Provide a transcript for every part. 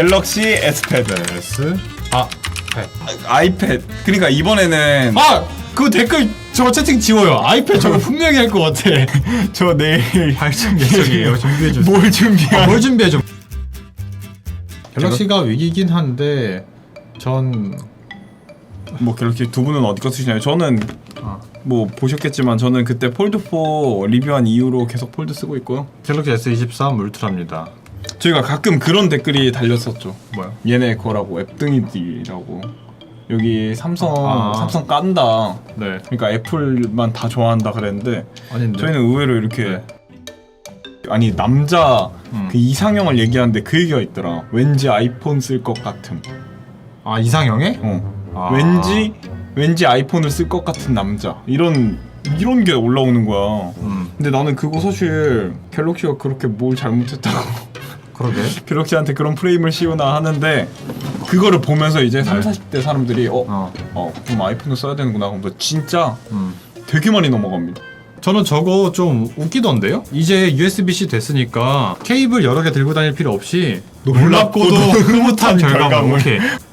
갤럭시 S패드 S 아 네. 아이패드 그러니까 이번에는 아! 그 댓글 저 채팅 지워요 아이패드 저거 분명히 할 것 같아 저 내일 발전 예정이에요 준비해 주세요 뭘 준비한 아, 뭘 준비해 좀 갤럭시가 위기긴 한데 전 뭐 갤럭시 두 분은 어디 거 쓰시나요? 저는 아, 뭐 보셨겠지만 저는 그때 폴드 4 리뷰한 이후로 계속 폴드 쓰고 있고요. 갤럭시 S23 울트라입니다 저희가 가끔 그런 댓글이 달렸었죠. 뭐야 얘네 거라고 앱등이들이라고 여기 삼성 아. 삼성 깐다. 네 그러니까 애플만 다 좋아한다 그랬는데 아닌데 저희는 의외로 이렇게 네. 아니 남자 음. 그 이상형을 얘기하는데 그 얘기가 있더라. 왠지 아이폰 쓸 것 같은. 아 이상형에? 어. 아. 왠지 왠지 아이폰을 쓸 것 같은 남자. 이런 이런 게 올라오는 거야. 음 근데 나는 그거 사실 갤럭시가 그렇게 뭘 잘못했다고 그러게 갤럭시한테 그런 프레임을 씌우나 하는데 그거를 보면서 이제 3, 네. 40대 사람들이 어, 어, 어 그럼 아이폰을 써야 되는구나 하면서 진짜 음. 되게 많이 넘어갑니다 저는 저거 좀 웃기던데요? 이제 USB-C 됐으니까 케이블 여러 개 들고 다닐 필요 없이 놀랍고도 흐뭇한 결과물.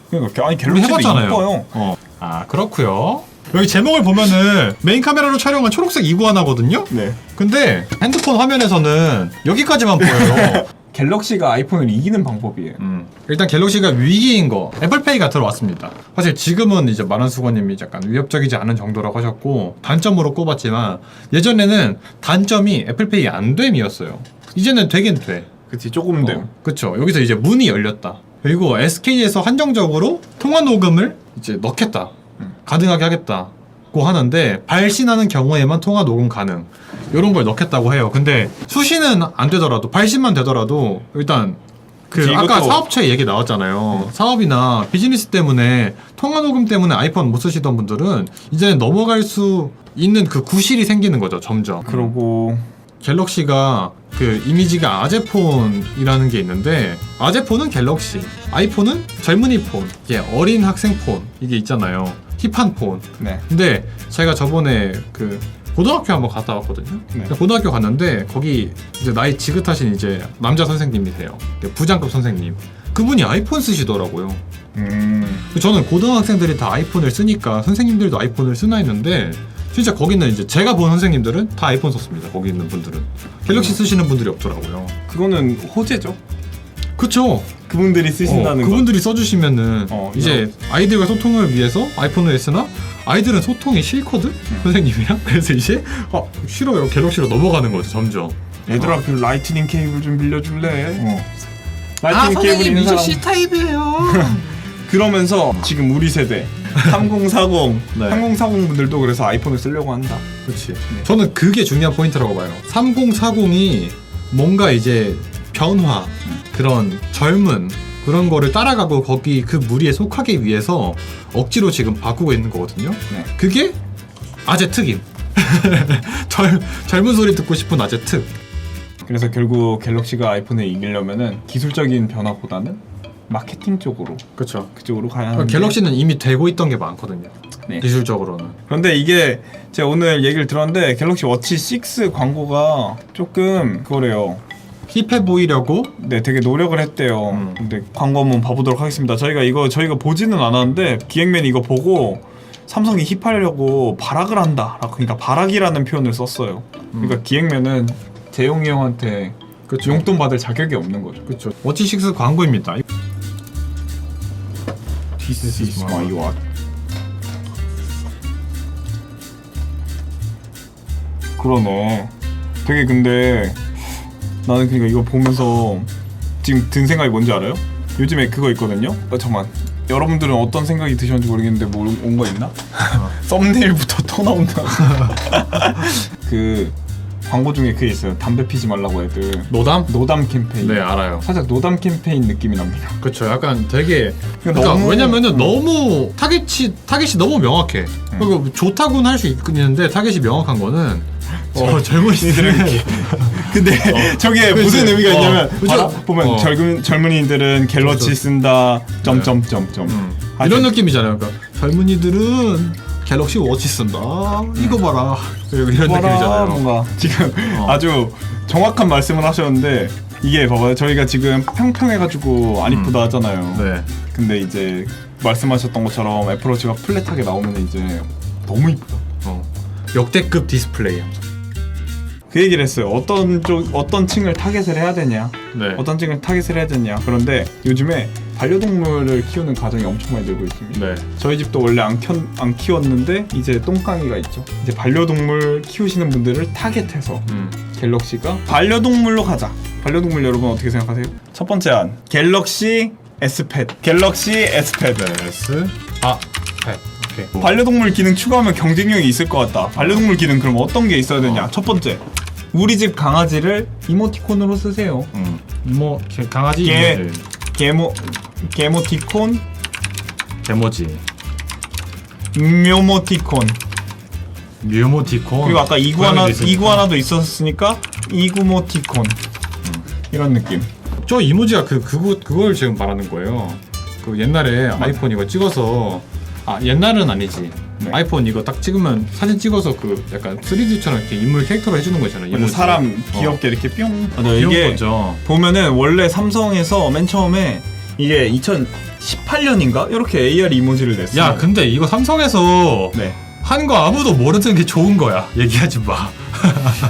그러니까 아니 우리 갤럭시도 해봤잖아요. 이뻐요 어. 아 그렇고요. 여기 제목을 보면은 메인 카메라로 촬영한 초록색 이구아나거든요. 네 근데 핸드폰 화면에서는 여기까지만 보여요. 갤럭시가 아이폰을 이기는 방법이에요 음. 일단 갤럭시가 위기인 거 애플페이가 들어왔습니다. 사실 지금은 이제 만원수건님이 약간 위협적이지 않은 정도라고 하셨고 단점으로 꼽았지만 예전에는 단점이 애플페이 안 됨이었어요. 이제는 되긴 돼. 그치 조금 돼 어, 그쵸. 여기서 이제 문이 열렸다. 그리고 SK에서 한정적으로 통화 녹음을 이제 넣겠다. 음. 가능하게 하겠다 고 하는데 발신하는 경우에만 통화 녹음 가능. 이런 걸 넣겠다고 해요. 근데 수신은 안 되더라도 발신만 되더라도 일단 그 그치, 아까 이것도- 음. 사업체 얘기 나왔잖아요. 사업이나 비즈니스 때문에 통화 녹음 때문에 아이폰 못 쓰시던 분들은 이제는 넘어갈 수 있는 그 구실이 생기는 거죠. 점점. 그러고 갤럭시가 그 이미지가 아재폰이라는 게 있는데 아재폰은 갤럭시, 아이폰은 젊은이 폰, 이게 어린 학생 폰 이게 있잖아요. 힙한 폰. 네 근데 제가 저번에 그 고등학교 한번 갔다 왔거든요. 네. 고등학교 갔는데 거기 이제 나이 지긋하신 이제 남자 선생님이세요. 부장급 선생님. 그분이 아이폰 쓰시더라고요. 음, 저는 고등학생들이 다 아이폰을 쓰니까 선생님들도 아이폰을 쓰나 했는데 진짜 거기는 이제 제가 본 선생님들은 다 아이폰 썼습니다. 거기 있는 분들은 갤럭시 쓰시는 분들이 없더라고요. 그거는 호재죠 그쵸? 그분들이 쓰신다는 어, 거 그분들이 써주시면은 어, 이제 아이들과 소통을 위해서 아이폰을 했으나 아이들은 소통이 싫거든 선생님이랑 그래서 이제 아 싫어요 갤럭시로 넘어가는 거죠 점점. 얘들아 그 라이트닝 케이블 좀 빌려줄래? 어. 라이트닝 케이블 있는 사람 타입이에요. 그러면서 지금 우리 세대 3040, 네. 3040 분들도 그래서 아이폰을 쓰려고 한다. 그렇지. 저는 그게 중요한 포인트라고 봐요. 3040이 뭔가 이제 변화, 그런 젊은 그런 거를 따라가고 거기 그 무리에 속하기 위해서 억지로 지금 바꾸고 있는 거거든요. 네. 그게 아재 특임. 젊, 젊은 소리 듣고 싶은 아재 특. 그래서 결국 갤럭시가 아이폰을 이기려면은 기술적인 변화보다는 마케팅 쪽으로 그렇죠. 그쪽으로 가야 하는데 갤럭시는 이미 되고 있던 게 많거든요. 네. 기술적으로는. 그런데 이게 제가 오늘 얘기를 들었는데 갤럭시 워치 6 광고가 조금 그거래요. 힙해 보이려고 네, 되게 노력을 했대요. 음. 근데 광고 한번 봐보도록 하겠습니다. 저희가 이거 저희가 보지는 않았는데 기획맨이 이거 보고 삼성이 힙하려고 발악을 한다. 그러니까 발악이라는 표현을 썼어요. 그러니까 기획맨은 재용이 형한테 그쵸. 용돈 받을 자격이 없는 거죠. 그렇죠. 워치 6 광고입니다. This is my watch. 그러네. 되게 근데 나는 그러니까 이거 보면서 지금 든 생각이 뭔지 알아요? 요즘에 그거 있거든요. 어, 잠만. 여러분들은 어떤 생각이 드셨는지 모르겠는데 뭐온거 있나? 썸네일부터 터 나온다. 그 광고 중에 그게 있어요. 담배 피지 말라고 애들 노담? 노담 캠페인. 네 알아요. 살짝 노담 캠페인 느낌이 납니다. 그렇죠. 약간 되게 그러니까 너무- 왜냐면은 음. 너무 타겟이 타겟이 너무 명확해. 그리고 좋다고는 할 수 있는데 타겟이 명확한 거는 어 젊은이들은 근데 저게 그치. 무슨 의미가 어. 있냐면? 바라, 보면 어. 젊은 젊은이들은 갤럭시 그죠. 쓴다 점점점점 음. 이런 느낌이잖아요. 그러니까 젊은이들은 갤럭시 워치 쓴다. 이거 봐라. 이런 느낌이잖아요. 뭔가 지금 어. 아주 정확한 말씀을 하셨는데 이게 봐봐요 저희가 지금 평평해가지고 안 이쁘다 하잖아요 네. 근데 이제 말씀하셨던 것처럼 애플워치가 플랫하게 나오면 이제 너무 이쁘다 어. 역대급 디스플레이. 그 얘기를 했어요 어떤 쪽 어떤 층을 타겟을 해야 되냐 네. 어떤 층을 타겟을 해야 되냐 그런데 요즘에 반려동물을 키우는 가정이 엄청 많이 늘고 있습니다 네. 저희 집도 원래 안, 켜, 안 키웠는데 이제 똥강이가 있죠 이제 반려동물 키우시는 분들을 타겟해서 음. 갤럭시가 반려동물로 가자. 반려동물 여러분 어떻게 생각하세요? 첫 번째 안 갤럭시 S패드. 갤럭시 S패드. S. 아. 네. 오케이. 반려동물 기능 추가하면 경쟁력이 있을 것 같다. 반려동물 기능 그럼 어떤 게 있어야 되냐? 첫 번째. 우리 집 강아지를 이모티콘으로 쓰세요. 음. 뭐 개- 강아지 개. 이모지. 게모 게모티콘, 개모지. 묘모티콘. 뮤모티콘. 그리고 아까 이구아나 고양이도 있으니까. 이구아나도 있었으니까 이구모티콘. 이런 느낌. 저 이모지가 그 그거 그걸 지금 말하는 거예요. 그 옛날에 아이폰 이거 찍어서 아 옛날은 아니지. 네. 아이폰 이거 딱 찍으면 사진 찍어서 그 약간 3D처럼 이렇게 인물 캐릭터로 해주는 거 있잖아요. 이모지. 사람 어. 귀엽게 이렇게 뿅. 맞아, 귀여운 이게 거죠. 보면은 원래 삼성에서 맨 처음에 이게 2018년인가 이렇게 AR 이모지를 냈어요. 야 근데 이거 삼성에서 네. 한 거 아무도 모르는 게 좋은 거야. 얘기하지 마.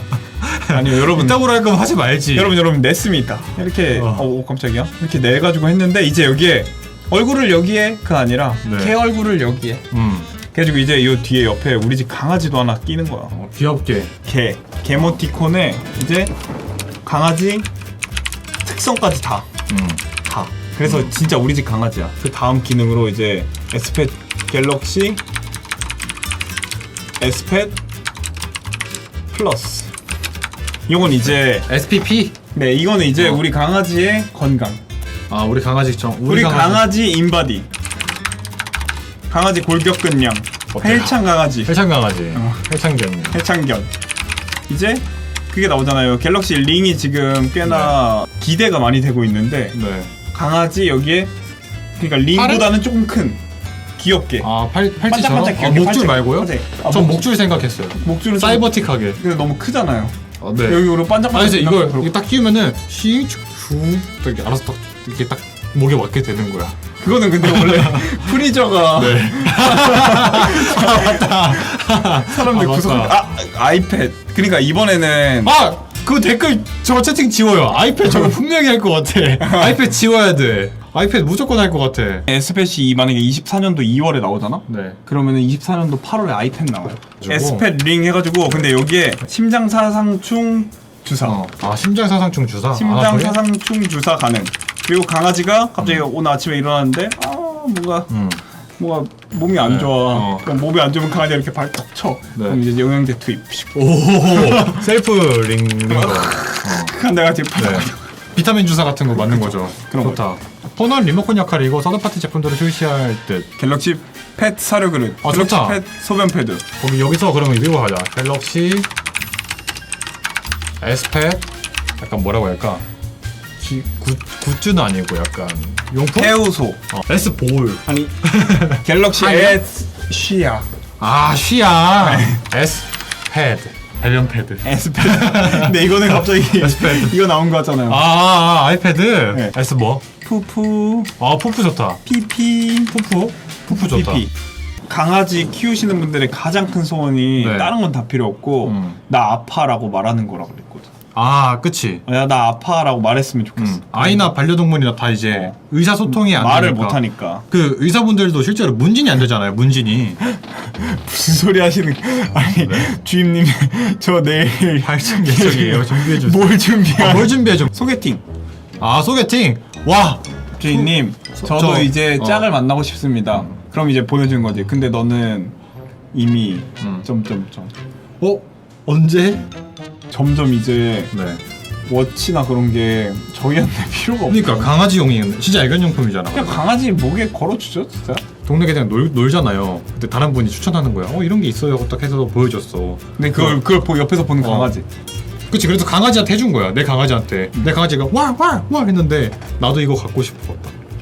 아니요 여러분. 이따구로 할 거면 하지 말지. 여러분 여러분 냈습니다. 이렇게 어. 어, 오, 깜짝이야. 이렇게 내 가지고 했는데 이제 여기에 얼굴을 여기에 그 아니라 네. 개 얼굴을 여기에. 음. 그래가지고 이제 이 뒤에 옆에 우리 집 강아지도 하나 끼는 거야. 어, 귀엽게. 개 개모티콘에 이제 강아지 특성까지 다. 음. 다. 그래서 진짜 우리 집 강아지야. 그 다음 기능으로 이제 S팻 갤럭시 S팻 플러스. 이건 이제 SPP. 네 이거는 이제 어. 우리 강아지의 건강. 아 우리 강아지 정. 우리, 강아지. 인바디. 강아지 골격근량. 어때요? 헬창 강아지. 헬창 강아지. 어. 헬창견. 해창견 이제 그게 나오잖아요 갤럭시 링이 지금 꽤나 기대가 많이 되고 있는데 네. 강아지 여기에 그러니까 링보다는 조금 큰 귀엽게 아 팔, 팔찌처럼? 반짝반짝 아, 귀엽게, 목줄 말고요? 반짝. 아, 전 목줄. 목줄 생각했어요 목줄은 좀- 사이버틱하게 근데 너무 크잖아요 아, 네 여기로 반짝반짝 이걸 그렇고. 이게 딱 끼우면은 휘쭉 이렇게 알아서 딱 이렇게 딱 목에 맞게 되는 거야 그거는 근데 원래 프리저가 네. 사람들 아, 구성 맞다. 아 아이패드 그러니까 이번에는 아! 그 댓글 저거 채팅 지워요 아이패드 저거 분명히 할 것 같아 아이패드 지워야 돼 아이패드 무조건 할 것 같아 에스펫이 만약에 24년도 2월에 나오잖아 네 그러면은 24년도 8월에 아이패드 나와요. 그리고- 에스펫 링 해가지고 근데 여기에 심장 사상충 주사, 어. 아 심장 사상충 주사 심장 아, 그래? 사상충 주사 가능. 그리고 강아지가 갑자기 오늘 아침에 일어났는데 아 뭔가 음. 뭔가 몸이 안 네. 좋아. 어. 그럼 몸이 안 좋으면 강아지 이렇게 발떡 쳐. 네. 그럼 이제 영양제 투입. 오 셀프 링. 한 내가 지금 네. 팔. 비타민 주사 같은 거 맞는 거죠. 그런 좋다. 폰은 리모컨 역할이고 서드파티 제품들을 출시할 듯. 갤럭시 펫 사료 그릇. 아, 갤럭시 좋다. 펫 소변 패드. 거기 여기서 그러면 이거 하자. 갤럭시 S팻 약간 뭐라고 할까? 기, 굿, 굿즈는 아니고 약간 용품? 해우소. 어, S 볼. 아니 갤럭시? S 쉬야. 아 쉬야. S 패드. 배변 패드. S 패드. 근데 이거는 갑자기 S 패드. 이거 나온 거 같잖아요. 아, 아, 아 아이패드. 네. S 뭐? 푸푸 아 푸푸 좋다. 피피 푸푸. 푸푸 좋다. 피피 강아지 키우시는 분들의 가장 큰 소원이 네. 다른 건 다 필요 없고 음. 나 아파라고 말하는 거라고 그랬거든. 아 그치. 야 나 아파라고 말했으면 좋겠어. 음, 아이나 반려동물이나 다 이제 어. 의사소통이 안 말을 되니까. 못 하니까 그 의사분들도 실제로 문진이 안 되잖아요. 문진이 무슨 소리 하시는 아니 주임님 저 내일 발전 예정이에요. 준비해 주세요. 뭘 준비한 아, 뭘 준비해 좀. 소개팅 아 소개팅. 와. 주임님 저도 저- 이제 어. 짝을 만나고 싶습니다. 그럼 이제 보내준 거지. 근데 너는 이미 음. 점점점 어 언제? 점점 이제 네. 워치나 그런 게 저희한테 필요가 없어. 그러니까 강아지용이 진짜 애견용품이잖아. 그냥 강아지 목에 걸어주죠 진짜. 동네 그냥 놀, 놀잖아요. 근데 다른 분이 추천하는 거야. 어 이런 게 있어요. 딱 해서 보여줬어. 근데 그걸 그걸 보, 옆에서 보는 어. 강아지. 그치 그래서 강아지한테 해준 거야. 내 강아지한테. 내 강아지가 와 와 와 했는데 나도 이거 갖고 싶어.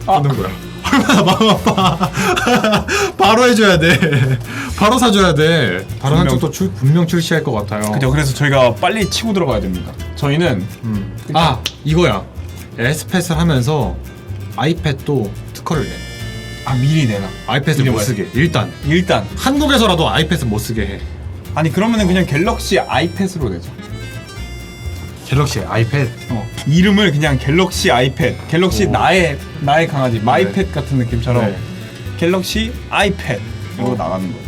딱 아. 하는 거야. 얼마나 마음 아파. 바로 해줘야 돼. 바로 사줘야 돼. 다른 분명- 한쪽도 출, 분명 출시할 것 같아요. 그죠. 그래서 저희가 빨리 치고 들어가야 됩니다. 저희는 음. 아 이거야. 에스펫을 하면서 아이패드도 특허를 내. 아 미리 내놔. 아이패드 미리 못 뭐야? 쓰게. 일단 일단 한국에서라도 아이패드 못 쓰게 해. 아니 그러면은 그냥 갤럭시 아이패드로 내자. 갤럭시 아이패드. 어. 이름을 그냥 갤럭시 아이패드. 갤럭시 오. 나의 나의 강아지 마이패드 같은 느낌처럼 네. 갤럭시 아이패드 이거 나가는 거예요.